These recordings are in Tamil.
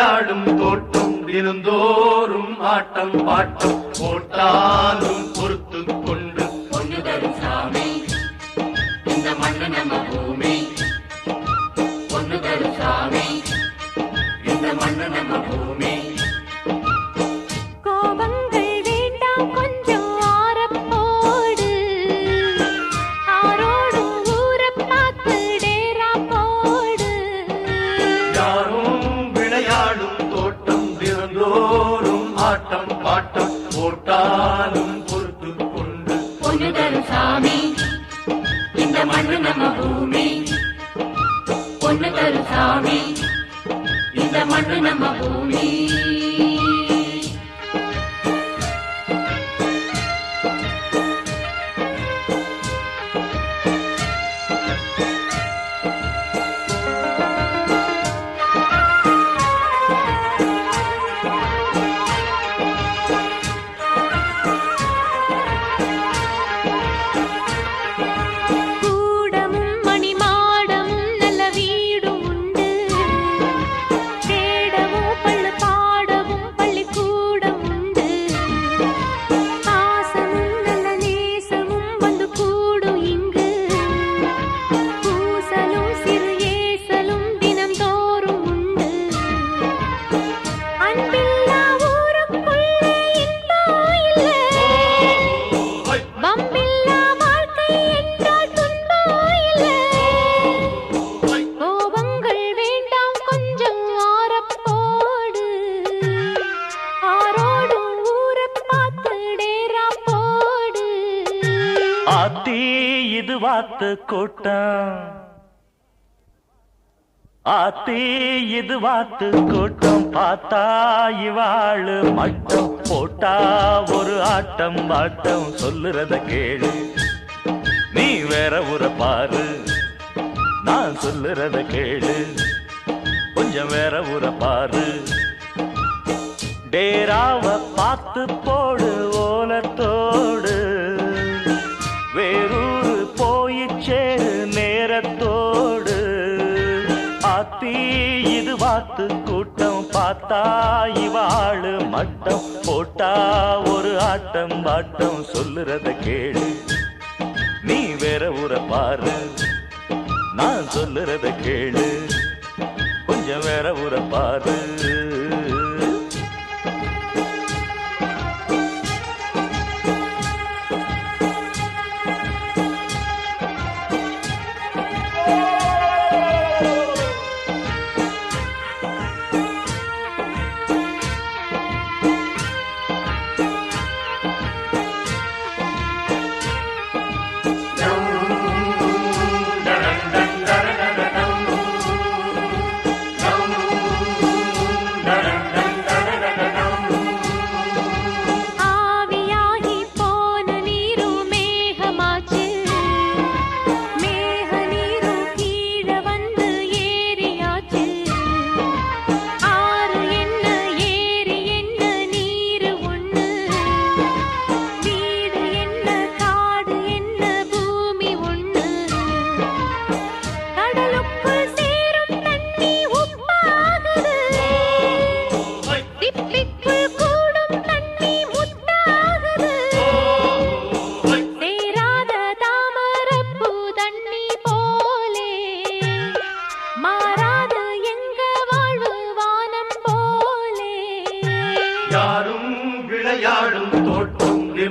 விளையாடும் தோட்டம் தினந்தோறும் ஆட்டம் பாட்டம் போட்டாலும் பொறுத்து கொண்டு பொண்ணு தரும் சாமி. இந்த மண்ணு நம்ம பூமி. பொண்ணு தரும் சாமி. இந்த மண்ணு நம்ம பூமி. இந்த மண்ணு நம்ம பூமி. பொண்ணு தரு சாமி. இந்த மண்ணு நம்ம பூமி. ஆத்தி இது வாத்து கூட்டம். ஆத்தி இது வாத்து கூட்டம் பார்த்தா இவாளு மட்டம் போட்டா ஒரு ஆட்டம் பாட்டம் சொல்லுறத கேளு. நீ வேற ஊர பாரு நான் சொல்லுறத கேளு. கொஞ்சம் வேற ஊர பாரு. டேராவ பார்த்து போடு ஆத்தி இது வாத்து கூட்டம் பார்த்தா இவாளு மட்டம் போட்டா ஒரு ஆட்டம் பாட்டம் சொல்லுறத கேளு. நீ வேற ஊரை பாரு நான் சொல்லுறத கேளு. கொஞ்சம் வேற ஊர பாரு.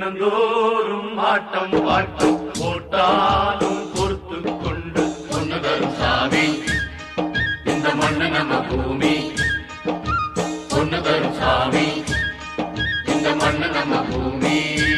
தினந்தோறும் ஆட்டம் பாட்டம் போட்டாலும் பொறுத்து கொண்டு பொண்ணு தரும் சாமி. இந்த மண்ணு நம்ம பூமி. பொண்ணு தரும் சாமி. இந்த மண்ணு நம்ம பூமி.